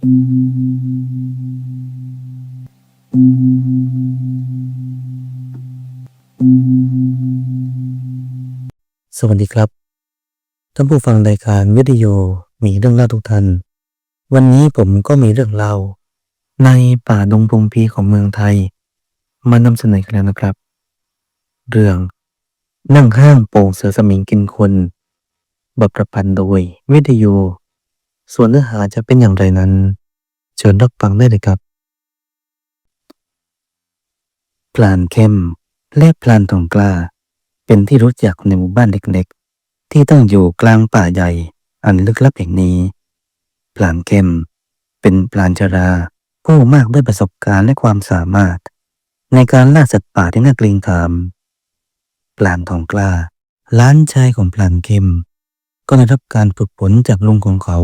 สวัสดีครับ ท่านผู้ฟังรายการวิทยุมีเรื่องเล่าทุกท่าน วันนี้ผมก็มีเรื่องเล่าในป่าดงพงพีของเมืองไทย มานำเสนอกันแล้วนะครับ เรื่องนั่งห้างโป่งเสือสมิงกินคน บทประพันธ์โดยวิทยุ ส่วนเนื้อหาจะเป็นอย่างไรนั้น เชิญรับฟังได้เลยครับพลานเข้มและพลานทองกล้า เป็นที่รู้จักในหมู่บ้านเล็กๆ ที่ตั้งอยู่กลางป่าใหญ่อันลึกลับแห่งนี้พลานเข้มเป็นพลานชราผู้มากด้วยประสบการณ์และความสามารถ ในการล่าสัตว์ป่าที่น่าเกรงขามพลานทองกล้าล้านชายของพลานเข้มก็ได้รับการฝึกฝนจากลุงของเขา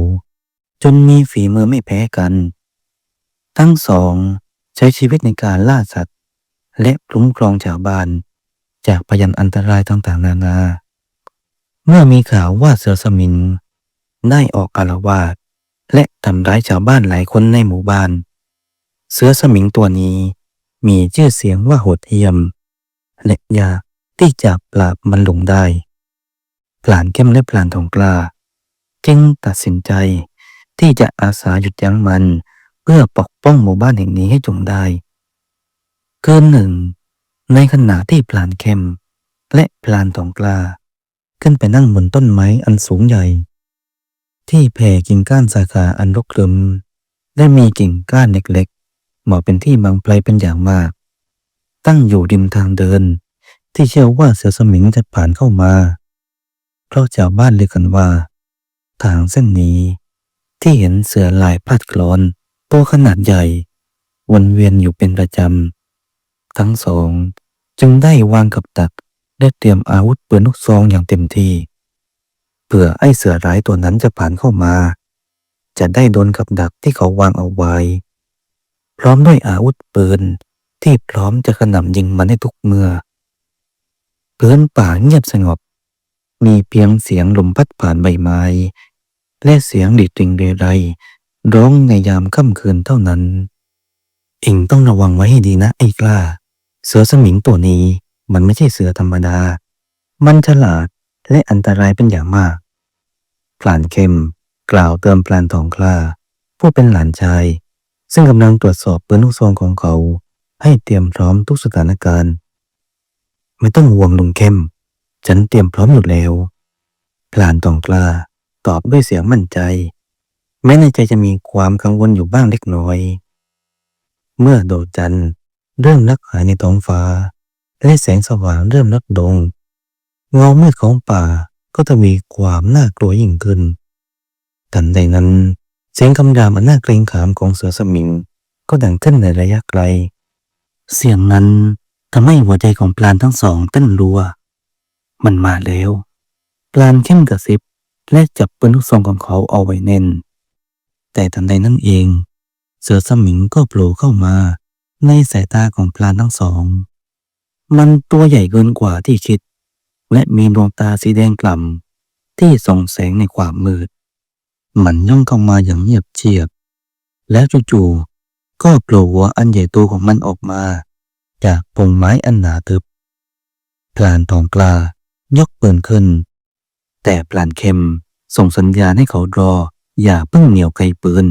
นมีฝีมือไม่แพ้กัน ทั้งสองใช้ชีวิตในการล่าสัตว์ และคุ้มครองชาวบ้าน จากพยันอันตรายต่างๆ นานา เมื่อมีข่าวว่าเสือสมิงได้ออกอารวาสและทำร้ายชาวบ้านหลายคนในหมู่บ้าน เสือสมิงตัวนี้มีชื่อเสียงว่าโหดเหี้ยม และยากที่จะปราบมันลงได้ พลานเข้มและพลานทองกล้า จึงตัดสินใจ ที่จะอาสาหยุดยั้งมัน เพื่อปกป้องหมู่บ้านแห่งนี้ให้จงได้ คืนหนึ่งในขณะที่พลานเข้ม และพลานทองกล้าขึ้นไปนั่งบนต้นไม้อันสูงใหญ่ ที่แผ่กิ่งก้านสาขาอันรกรึมและมีกิ่งก้านเล็กๆเหมาะเป็นที่บังไพลเป็นอย่างมาก ตั้งอยู่ริมทางเดิน ที่เชื่อว่าเสือสมิงจะผ่านเข้ามา เพราะชาวบ้านเรียกกันว่า ทางเส้นนี้ ที่เห็นเสือลายพาดโคลนตัวขนาดใหญ่ วนเวียนอยู่เป็นประจำ ทั้งสองจึงได้วางกับดักและเตรียมอาวุธปืนลูกซองอย่างเต็มที่เพื่อไอ้เสือร้ายตัวนั้นจะผ่านเข้ามา จะได้โดนกับดักที่เขาวางเอาไว้ พร้อมด้วยอาวุธปืนที่พร้อมจะกระหน่ำยิงมันให้ทุกเมื่อพื้นป่าเงียบสงบ มีเพียงเสียงลมพัดผ่านใบไม้ และเสียงดีดติงเรไรร้องในยามค่ำคืนเท่านั้น เองต้องระวังไว้ให้ดีนะไอ้กล้า เสือสมิงตัวนี้มันไม่ใช่เสือธรรมดา มันฉลาดและอันตรายเป็นอย่างมากพลานเข้มกล่าวเติมพลานทองกล้า ผู้เป็นหลานชาย ซึ่งกำลังตรวจสอบปืนลูกซองของเขา ให้เตรียมพร้อมทุกสถานการณ์ ไม่ต้องห่วงลุงเข้ม ฉันเตรียมพร้อมอยู่แล้วพลานทองกล้า ตอบด้วยเสียงมั่นใจ แม้ในใจจะมีความกังวลอยู่บ้างเล็กน้อย เมื่อดวงจันทร์เริ่มลักหายในท้องฟ้า และแสงสว่างเริ่มลดลงเงามืดของป่าก็จะมีความน่ากลัวยิ่งขึ้น ทันใดนั้นเสียงคำรามอันน่าเกรงขามของเสือสมิงก็ดังขึ้นในระยะไกล เสียงนั้นทำให้หัวใจของปลานทั้งสองเต้นรัว มันมาแล้ว ปลานเข้มกระซิบ และจับปืนลูกซองของเขาเอาไว้แน่น แต่ทันใดนั้นเอง เสือสมิงก็โผล่เข้ามาในสายตาของพลานทั้งสอง มันตัวใหญ่เกินกว่าที่คิด และมีดวงตาสีแดงกล่ำที่ส่องแสงในความมืด มันย่องเข้ามาอย่างเงียบเชียบ แล้วจู่ๆก็โผล่หัวอันใหญ่โตของมันออกมา จากพงไม้อันหนาทึบพลานทองกล้ายกปืนขึ้น แต่พลานเข้มส่งสัญญาณให้เขารอ อย่าเพิ่งเหนียวไกลปืน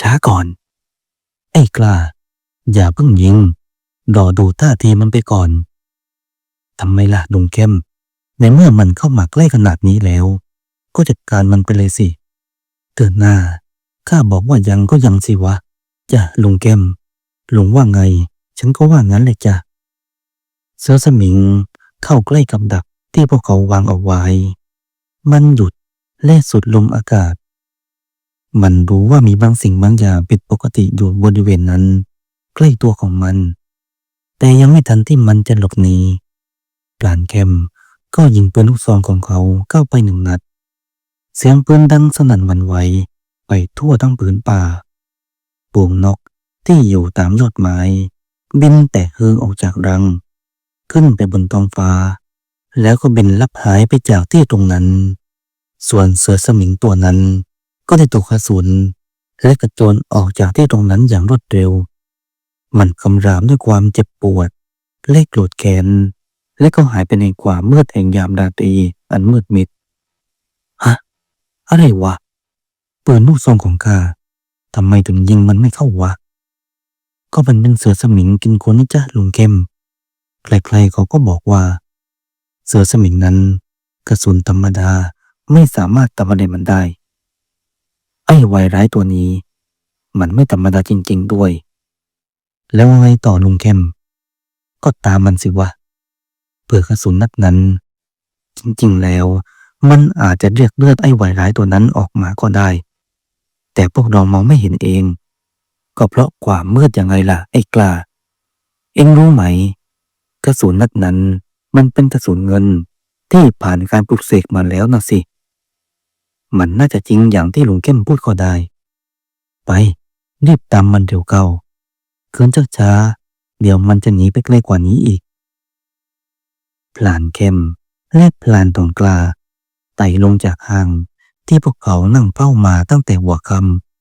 ช้าก่อน ไอ้กล้า อย่าเพิ่งยิง รอดูท่าทีมันไปก่อนทำไมล่ะลุงเข้ม ในเมื่อมันเข้ามาใกล้ขนาดนี้แล้ว ก็จัดการมันไปเลยสิเตือนหน้าข้าบอกว่ายังก็ยังสิวะจ้ะลุงเข้มลุงว่าไง ฉันก็ว่างั้นเลยจ้ะเสือสมิงเข้าใกล้กับดัก ที่พวกเขาวางเอาไว้ มันหยุดและสุดลมอากาศ มันรู้ว่ามีบางสิ่งบางอย่างผิดปกติอยู่บริเวณนั้น ใกล้ตัวของมัน แต่ยังไม่ทันที่มันจะหลบหนีปลานเข้มก็ยิงปืนลูกซองของเขาเข้าไปหนึ่งนัด เสียงปืนดังสนั่นวันไหวไปทั่วทั้งผืนป่าปวงนกที่อยู่ตามยอดไม้ บินแต่เฮือออกจากรัง ขึ้นไปบนท้องฟ้า แล้วก็บินลับหายไปจากที่ตรงนั้น ส่วนเสือสมิงตัวนั้น ก็ได้ตกกระสุน และกระโจนออกจากที่ตรงนั้นอย่างรวดเร็ว มันคำรามด้วยความเจ็บปวด และโกรธแค้น และก็หายไปในความมืดแห่งยามราตรีอันมืดมิด ฮะ อะไรวะ ปืนลูกซองของข้าทำไมถึงยิงมันไม่เข้าวะ ก็มันเป็นเสือสมิงกินคนนี่จ้ะลุงเข้มใครๆเขาก็บอกว่า สือสมิงนั้น กระสุนธรรมดาไม่สามารถทำอะไรมันได้ ไอ้วายร้ายตัวนี้ มันไม่ธรรมดาจริง ๆด้วย แล้วไงต่อลุงเข้ม ก็ตามมันสิวะเผื่อกระสุนนัดนั้น จริง ๆ แล้ว มันอาจจะเรียกเลือดไอ้วายร้ายตัวนั้นออกมาก็ได้ แต่พวกเรามองไม่เห็นเอง ก็เพราะความมืดยังไงล่ะ ไอ้กล้า เอ็งรู้ไหม กระสุนนัดนั้น มันเป็นกระสุนเงินที่ผ่านการปลุกเสกมาแล้วนะสิ มันน่าจะจริงอย่างที่ลุงเข้มพูดก็ได้ ไป รีบตามมันเดี๋ยวเก่าเกินช้าช้า เดี๋ยวมันจะหนีไปไกลกว่านี้อีกพลานเข้มและพลานตองกลา ไต่ลงจากหางที่พวกเขานั่งเฝ้ามาตั้งแต่หัวค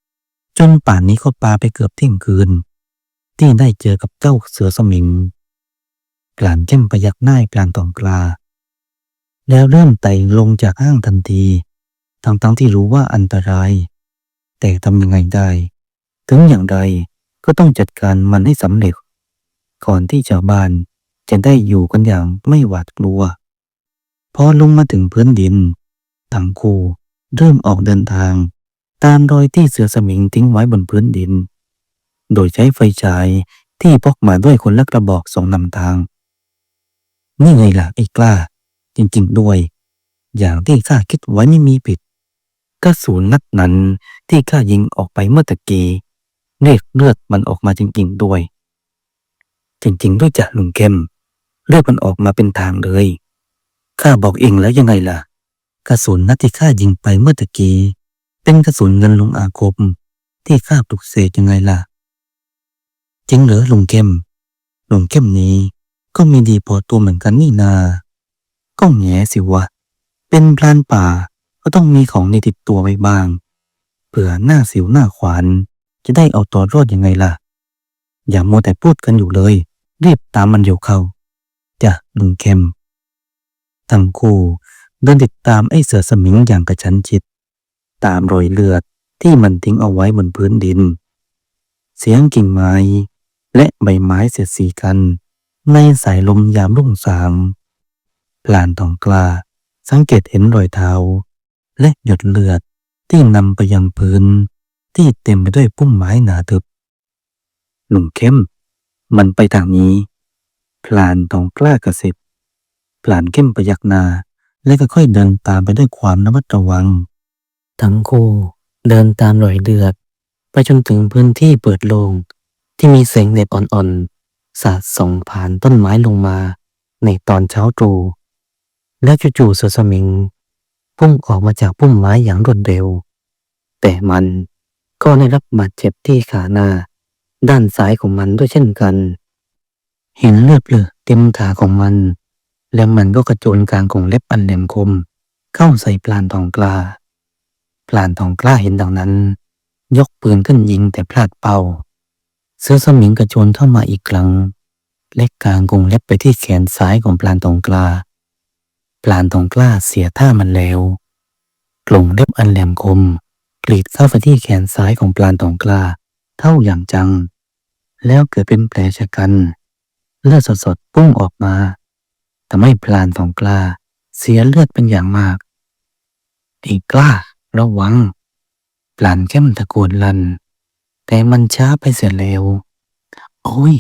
ำจนป่านนี้ก็ปาไปเกือบเที่ยงคืน ที่ได้เจอกับเจ้าเสือสมิง พลานเข้มพยักหน้าให้พลานตองกลา แล้วเริ่มไต่ลงจากห้างทันทีทั้งๆที่รู้ว่าอันตราย แต่ทำยังไงได้ ถึงอย่างไรก็ต้องจัดการมันให้สำเร็จ ก่อนที่ชาวบ้านจะได้อยู่กันอย่างไม่หวาดกลัว พอลงมาถึงพื้นดินทั้งคู่เริ่มออกเดินทาง ตามรอยที่เสือสมิงทิ้งไว้บนพื้นดิน โดยใช้ไฟฉายที่พกมาด้วยคนละกระบอกส่งนำทาง นี่ไงล่ะไอ้กล้า จริงๆด้วย อย่างที่ข้าคิดไว้ไม่มีผิดกระสุนนัดนั้นที่ข้ายิงออกไปเมื่อตะกี้เรียกเลือดมันออกมาจริงๆด้วย จริงๆด้วยจ้ะลุงเข้มเลือดมันออกมาเป็นทางเลยข้าบอกเองแล้วยังไงล่ะ กระสุนนัดที่ข้ายิงไปเมื่อตะกี้เป็นกระสุนเงินลงอาคมที่ข้าปลุกเสกยังไงล่ะ จริงเหรอลุงเข้มลุงเข้มนี้ ก็มีดีพอตัวเหมือนกันนี่นา ก็แง่สิวะ เป็นพรานป่าก็ต้องมีของในติดตัวไว้บ้าง เผื่อหน้าสิวหน้าขวานจะได้เอาตัวรอดยังไงล่ะ อย่ามัวแต่พูดกันอยู่เลย รีบตามมันเดี๋ยวเขาจ้ะลุงเข้มทั้งคู่เดินติดตามไอ้เสือสมิงอย่างกระชั้นชิด ตามรอยเลือดที่มันทิ้งเอาไว้บนพื้นดิน เสียงกิ่งไม้และใบไม้เสียดสีกัน ในสายลมยามรุ่งสางพลานทองกล้าสังเกตเห็นรอยเท้า และหยดเลือดที่นำไปยังพื้น ที่เต็มไปด้วยพุ่มไม้หนาทึบลุงเข้ม มันไปทางนี้พลานทองกล้ากระสิบพลานเข้มประยักหน้าและก็ค่อยเดินตามไปด้วยความระมัดระวัง ทั้งคู่เดินตามรอยเลือด ไปจนถึงพื้นที่เปิดโล่งที่มีแสงแดดอ่อน สาดส่องผ่านต้นไม้ลงมาในตอนเช้าตรู่แล้วจู่ๆเสือสมิง พุ่งออกมาจากพุ่มไม้อย่างรวดเร็ว แต่มันก็ได้รับบาดเจ็บที่ขาหน้า ด้านซ้ายของมันด้วยเช่นกัน เห็นเลือดเลือเต็มขาของมัน แล้วมันก็กระโจนกลางของเล็บอันแหลมคม เข้าใส่พลานทองกล้าพลานทองกล้าเห็นดังนั้น ยกปืนขึ้นยิงแต่พลาดเป้า เสือสมิงกระโจนเข้ามาอีกครั้ง และกลางกรงเล็บไปที่แขนซ้ายของพลานทองกล้าพลานทองกล้าเสียท่ามันแล้วกลงเล็บอันแหลมคมกรีดเข้าไปที่แขนซ้ายของพลานทองกล้าเท่าอย่างจัง แล้วเกิดเป็นแผลชะกันเลือดสดๆพุ่งออกมาทำให้พลานทองกล้าเสียเลือดเป็นอย่างมากไอ้กล้า ระวังพลานเข้มตะโกนลัน แต่มันช้าไปเสียแล้ว โอ้ย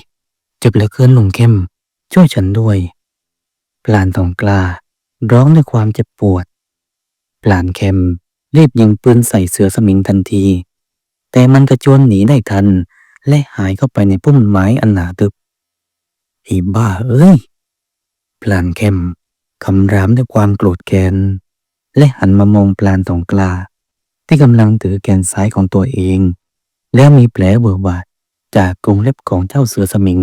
เจ็บเหลือเกินลุงเข้ม ช่วยฉันด้วย พลานทองกล้าร้องด้วยความเจ็บปวด พลานเข้มรีบยิงปืนใส่เสือสมิงทันที แต่มันกระโจนหนีได้ทัน และหายเข้าไปในพุ่มไม้อันหนาทึบอ้บ้าเอ้ย พลานเข้มคำรามด้วยความโกรธแค้นและหันมามองพลานทองกล้าที่กำลังถือแขนซ้ายของตัวเอง แล้วมีแผลเบิกบาดจากกรงเล็บของเจ้าเสือสมิง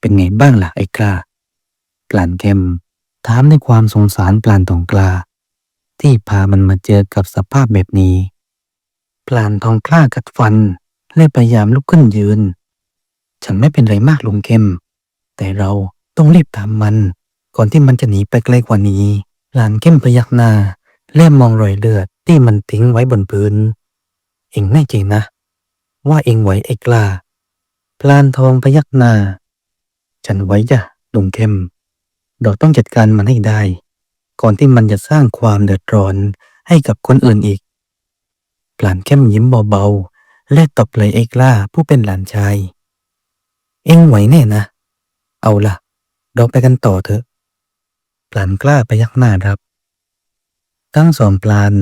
เป็นไงบ้างล่ะไอ้กล้าปลานเข้มถามด้วยความสงสารปลานตองกล้า ที่พามันมาเจอกับสภาพแบบนี้พพลานทองกล้ากัดฟันและพยายามลุกขึ้นยืน ฉันไม่เป็นไรมากลุงเข้มแต่เราต้องรีบตามมัน ก่อนที่มันจะหนีไปไกลกว่านี้พลานเข้มพยักหน้าและมองรอยเลือดที่มันทิ้งไว้บนพื้น เอ็งแน่ใจนะ ว่าเอ็งไหวไอ้กล้า พลานทองพยักหน้า ฉันไว้จ้ะลุงเข้ม เราต้องจัดการมันให้ได้ ก่อนที่มันจะสร้างความเดือดร้อนให้กับคนอื่นอีกพลานเข้มยิ้มเบาๆ และตบไหลไอ้กล้าผู้เป็นหลานชาย เอ็งไหวแน่นะ เอาล่ะ เราไปกันต่อเถอะพลานกล้าไปยักหน้ารับ ทั้งสองพลาน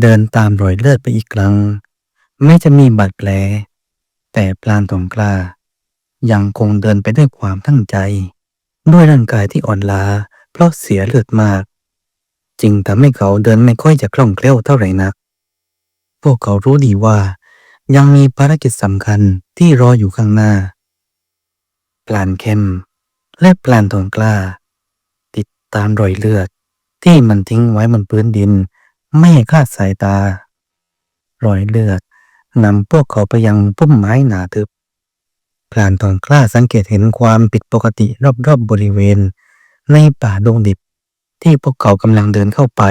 เดินตามรอยเลือดไปอีกครั้งแม้จะมีบาดแผลแต่พลานตองกล้า ยังคงเดินไปด้วยความตั้งใจ ด้วยร่างกายที่อ่อนล้าเพราะเสียเลือดมาก จึงทำให้เขาเดินไม่ค่อยจะคล่องแคล่วเท่าไหร่นัก พวกเขารู้ดีว่า ยังมีภารกิจสำคัญที่รออยู่ข้างหน้าพลานเข้มและพลานทองกล้า ติดตามรอยเลือด ที่มันทิ้งไว้บนพื้นดิน ไม่คลาดสายตา รอยเลือดนำพวกเขาไปยังพุ่มไม้หนาทึบ พลานทองกล้าสังเกตเห็นความผิดปกติรอบๆบบริเวณ ในป่าดงดิบ ที่พวกเขากำลังเดินเข้าไป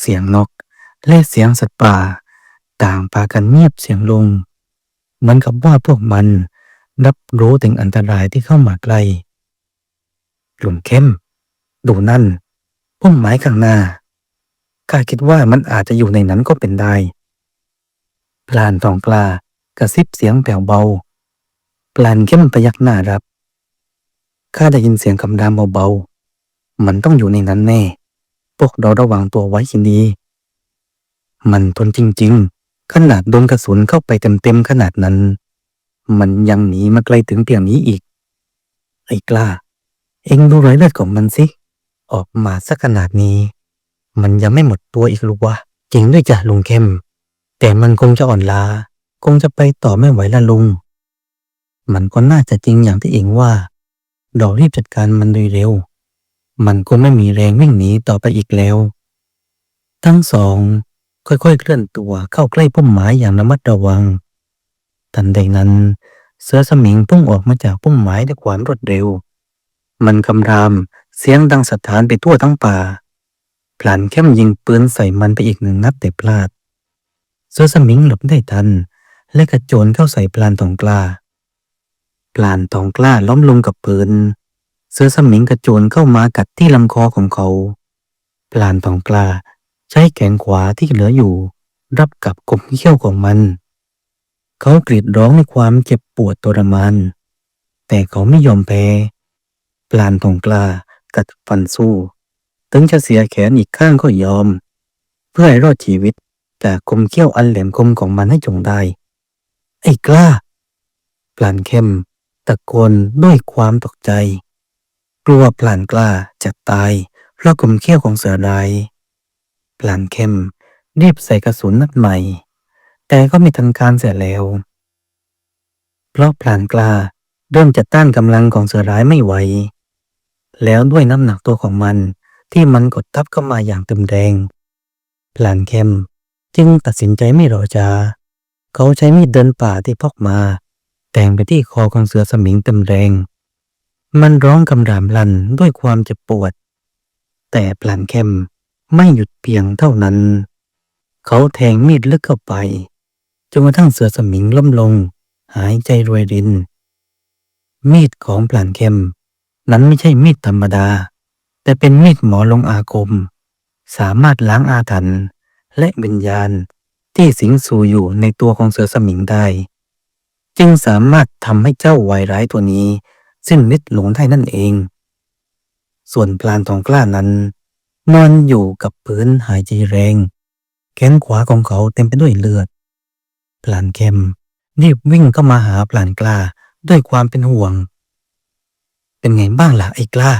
เสียงนกและเสียงสัตว์ป่า ต่างพากันเงียบเสียงลง เหมือนกับว่าพวกมันรับรู้ถึงอันตรายที่เข้ามาใกล้กลุ่มเข้ม ดูนั่นพุ่มไม้ข้างหน้าข้าคิดว่ามันอาจจะอยู่ในนั้นก็เป็นได้ พลานทองกล้ากระซิบเสียงแผ่วเบา ลานเข้มพยักหน้ารับ ข้าได้ยินเสียงคำรามเบาๆ มันต้องอยู่ในนั้นแน่ พวกเราระวังตัวไว้ให้ดี มันทนจริงๆ ขนาดโดนกระสุนเข้าไปเต็มๆขนาดนั้น มันยังหนีมาไกลถึงเพียงนี้อีก ไอ้กล้า เอ็งดูรอยเลือดของมันสิ ออกมาสักขนาดนี้ มันยังไม่หมดตัวอีกหรือวะ จริงด้วยจ้ะลุงเข้ม แต่มันคงจะอ่อนล้า คงจะไปต่อไม่ไหวละลุง มันก็น่าจะจริงอย่างที่เองว่า เรารีบจัดการมันโดยเร็ว มันคงไม่มีแรงวิ่งหนีต่อไปอีกแล้ว ทั้งสองค่อยๆเคลื่อนตัวเข้าใกล้พุ่มไม้อย่างระมัดระวัง ทันใดนั้น เสือสมิงพุ่งออกมาจากพุ่มไม้ด้วยความรวดเร็ว มันคำรามเสียงดังสะท้านไปทั่วทั้งป่า พลันเข้มยิงปืนใส่มันไปอีกหนึ่งนัดแต่พลาด เสือสมิงหลบได้ทัน และกระโจนเข้าใส่พลานทองกล้า ลานทองกล้าล้มลงกับปืนเสือสมิงกระโจนเข้ามากัดที่ลำคอของเขา พลานทองกล้าใช้แขนขวาที่เหลืออยู่ รับกับกบเขี้ยวของมัน เขากรีดร้องในความเจ็บปวดทรมาน แต่เขาไม่ยอมแพ้ พลานทองกล้ากัดฟันสู้ ถึงจะเสียแขนอีกข้างก็ยอม เพื่อให้รอดชีวิตจากคมเขี้ยวอันแหลมคมของมันให้จงได้ ไอ้กล้าพลานเข้ม ตะโกนด้วยความตกใจ กลัวพลานกล้าจะตายเพราะคมเขี้ยวของเสือร้ายพลานเข้มรีบใส่กระสุนนัดใหม่ แต่ก็ไม่ทันการเสียแล้ว เพราะพลานกล้าเริ่มจะต้านกำลังของเสือร้ายไม่ไหว แล้วด้วยน้ำหนักตัวของมันที่มันกดทับเข้ามาอย่างเต็มแรงพลานเข้มจึงตัดสินใจไม่รอช้าเขาใช้มีดเดินป่าที่พกมา แทงไปที่คอของเสือสมิงเต็มแรง มันร้องคำรามลั่นด้วยความเจ็บปวด แต่พลานเข้มไม่หยุดเพียงเท่านั้น เขาแทงมีดลึกเข้าไปจนกระทั่งเสือสมิงล้มลง หายใจรวยริน มีดของพลานเข้มนั้นไม่ใช่มีดธรรมดา แต่เป็นมีดหมอลงอาคม สามารถล้างอาถรรพ์และวิญญาณที่สิงสู่อยู่ในตัวของเสือสมิงได้ จึงสามารถทำให้เจ้าวายร้ายตัวนี้ สิ้นฤทธิ์หลงได้นั่นเอง ส่วนพลานทองกล้านั้น นอนอยู่กับพื้นหายใจแรง แขนขวาของเขาเต็มไปด้วยเลือดพลานเข้มรีบวิ่งเข้ามาหาพลานกล้าด้วยความเป็นห่วง เป็นไงบ้างล่ะไอ้กล้า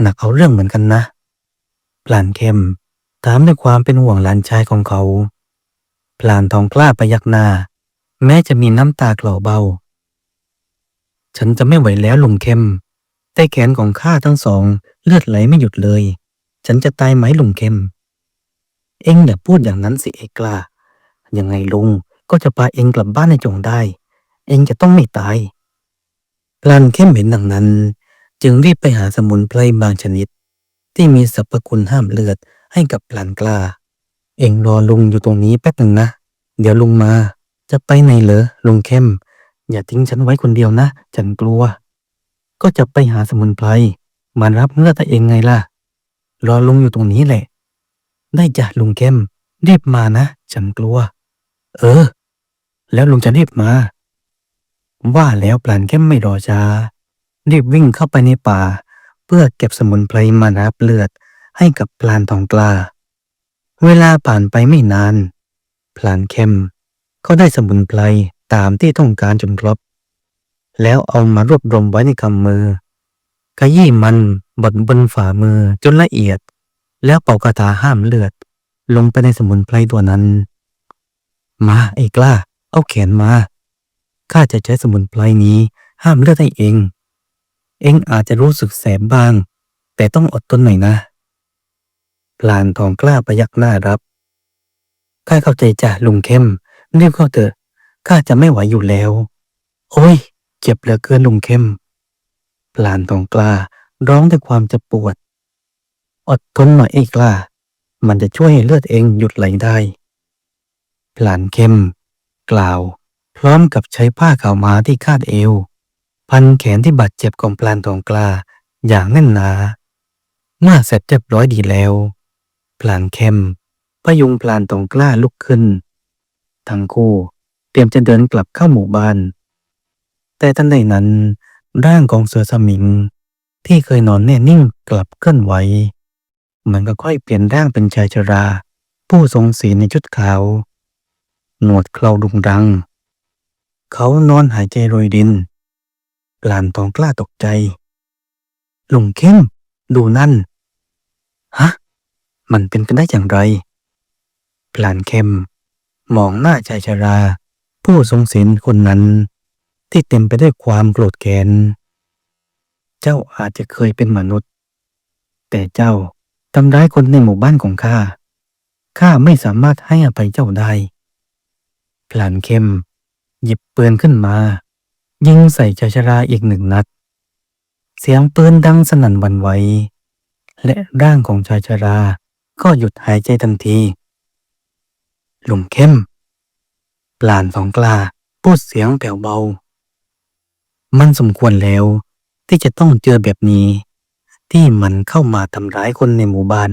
หนักเอาเรื่องเหมือนกันนะพลานเข้มถามด้วยความเป็นห่วงหลานชายของเขาพลานทองกล้าไปยักหน้า แม้จะมีน้ำตาคลอเบา ฉันจะไม่ไหวแล้วลุงเข้ม แต่แขนของข้าทั้งสองเลือดไหลไม่หยุดเลย ฉันจะตายไหมลุงเข้ม เอ็งอย่าพูดอย่างนั้นสิไอ้กลายังไงลุงก็จะพาเอ็งกลับบ้านในจงได้ เอ็งจะต้องไม่ตายพลานเข้มเห็นดังนั้น จึงรีบไปหาสมุนไพรบางชนิด ที่มีสรรพคุณห้ามเลือดให้กับพลานกล้า เอ็งรอลุงอยู่ตรงนี้แป๊บหนึ่งนะ เดี๋ยวลุงมา จะไปไหนเหรอลุงเข้ม อย่าทิ้งฉันไว้คนเดียวนะ ฉันกลัว ก็จะไปหาสมุนไพรมารับเลือดตัวเองไงล่ะ รอลุงอยู่ตรงนี้แหละ ได้จ้ะลุงเข้ม รีบมานะ ฉันกลัว เออ แล้วลุงจะรีบมา ว่าแล้วปลานเข้มไม่รอช้ารีบวิ่งเข้าไปในป่า เพื่อเก็บสมุนไพรมารับเลือดให้กับพลานทองกล้าเวลาผ่านไปไม่นานพลานเข้ม ก็ได้สมุนไพรตามที่ต้องการจนครบ แล้วเอามารวบรวมไว้ในกำมือขยี้มันบดบนฝ่ามือจนละเอียด แล้วเป่ากระถาห้ามเลือด ลงไปในสมุนไพรตัวนั้น มาไอ้กล้า เอาแขนมาข้าจะใช้สมุนไพรนี้ห้ามเลือดให้เอง เองอาจจะรู้สึกแสบบ้าง แต่ต้องอดทนหน่อยนะพลานทองกล้าประยักหน้ารับข้าเข้าใจจ้ะลุงเข้ม รีบเข้าเถอะข้าจะไม่ไหวอยู่แล้ว โอ้ย เจ็บเหลือเกินลุงเข้มพลานทองกล้าร้องด้วยความเจะปวด อดทนหน่อยไอ้กล้า มันจะช่วยให้เลือดเองหยุดไหลได้ พลานเข้ม กล่าว พร้อมกับใช้ผ้าขาวม้าที่คาดเอว พันแขนที่บาดเจ็บของพลานทองกล้าอย่างแน่นหนา เมื่อเสร็จเรียบร้อยดีแล้ว พลานเข้มพยุงพลานทองกล้าลุกขึ้น ทั้งคู่เตรียมจะเดินกลับเข้าหมู่บ้าน แต่ทันใดนั้น ร่างของเสือสมิง ที่เคยนอนแน่นิ่งกลับเคลื่อนไหวมันก็ค่อยเปลี่ยนร่างเป็นชายชรา ผู้ทรงศีลในชุดขาว หนวดเคราดุงรัง เขานอนหายใจโรยดินลานทองกล้าตกใจลุงเข้ม ดูนั่น ฮะ มันเป็นไปได้อย่างไรพลานเข้ม มองหน้าชายชรา ผู้ทรงศีลคนนั้น ที่เต็มไปด้วยความโกรธแค้น เจ้าอาจจะเคยเป็นมนุษย์ แต่เจ้าทำร้ายคนในหมู่บ้านของข้า ข้าไม่สามารถให้อภัยเจ้าได้ พลานเข้ม หยิบปืนขึ้นมา ยิงใส่ชายชราอีกหนึ่งนัด เสียงปืนดังสนั่นวันไหวและร่างของชายชราก็หยุดหายใจทันที ลุงเข้ม ปลานสองกลาพูดเสียงแผ่วเบา มันสมควรแล้ว ที่จะต้องเจอแบบนี้ ที่มันเข้ามาทำร้ายคนในหมู่บ้าน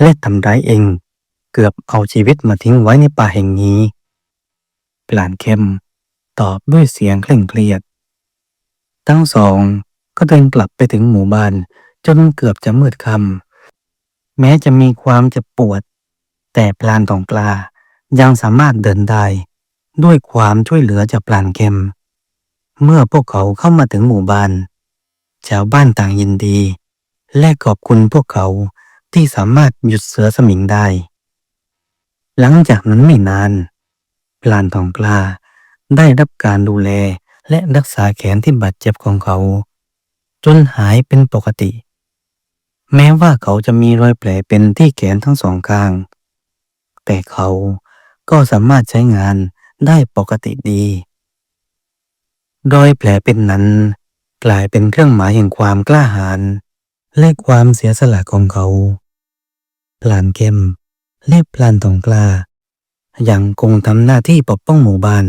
และทำร้ายเอง เกือบเอาชีวิตมาทิ้งไว้ในป่าแห่งนี้ ปลานเข้มตอบด้วยเสียงเคร่งเครียด ทั้งสองก็เดินกลับไปถึงหมู่บ้านจนเกือบจะมืดค่ำแม้จะมีความเจ็บปวด แต่ปลานทองกล้า ยังสามารถเดินได้ ด้วยความช่วยเหลือจากปลานเข้มเมื่อพวกเขาเข้ามาถึงหมู่บ้าน ชาวบ้านต่างยินดี และขอบคุณพวกเขาที่สามารถหยุดเสือสมิงได้ หลังจากนั้นไม่นานพลานทองกล้าได้รับการดูแลและรักษาแขนที่บาดเจ็บของเขา จนหายเป็นปกติ แม้ว่าเขาจะมีรอยแผลเป็นที่แขนทั้งสองข้าง แต่เขา ก็สามารถใช้งานได้ปกติดี รอยแผลเป็นนั้น กลายเป็นเครื่องหมายแห่งความกล้าหาญและความเสียสละของเขา พลานเข้มและพลานทองกล้ายังคงทำหน้าที่ปกป้องหมู่บ้าน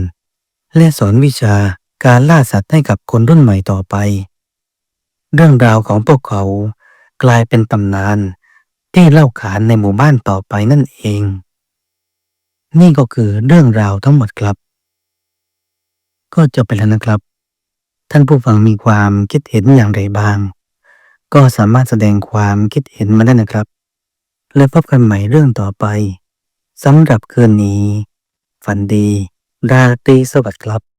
และสอนวิชาการล่าสัตว์ให้กับคนรุ่นใหม่ต่อไป เรื่องราวของพวกเขากลายเป็นตำนานที่เล่าขานในหมู่บ้านต่อไปนั่นเอง นี่ก็คือเรื่องราวทั้งหมดครับ ก็จบไปแล้วนะครับ ท่านผู้ฟังมีความคิดเห็นอย่างไรบ้าง ก็สามารถแสดงความคิดเห็นมาได้นะครับ และพบกันใหม่เรื่องต่อไปสำหรับคืนนี้ ฝันดี ราตรีสวัสดิ์ครับ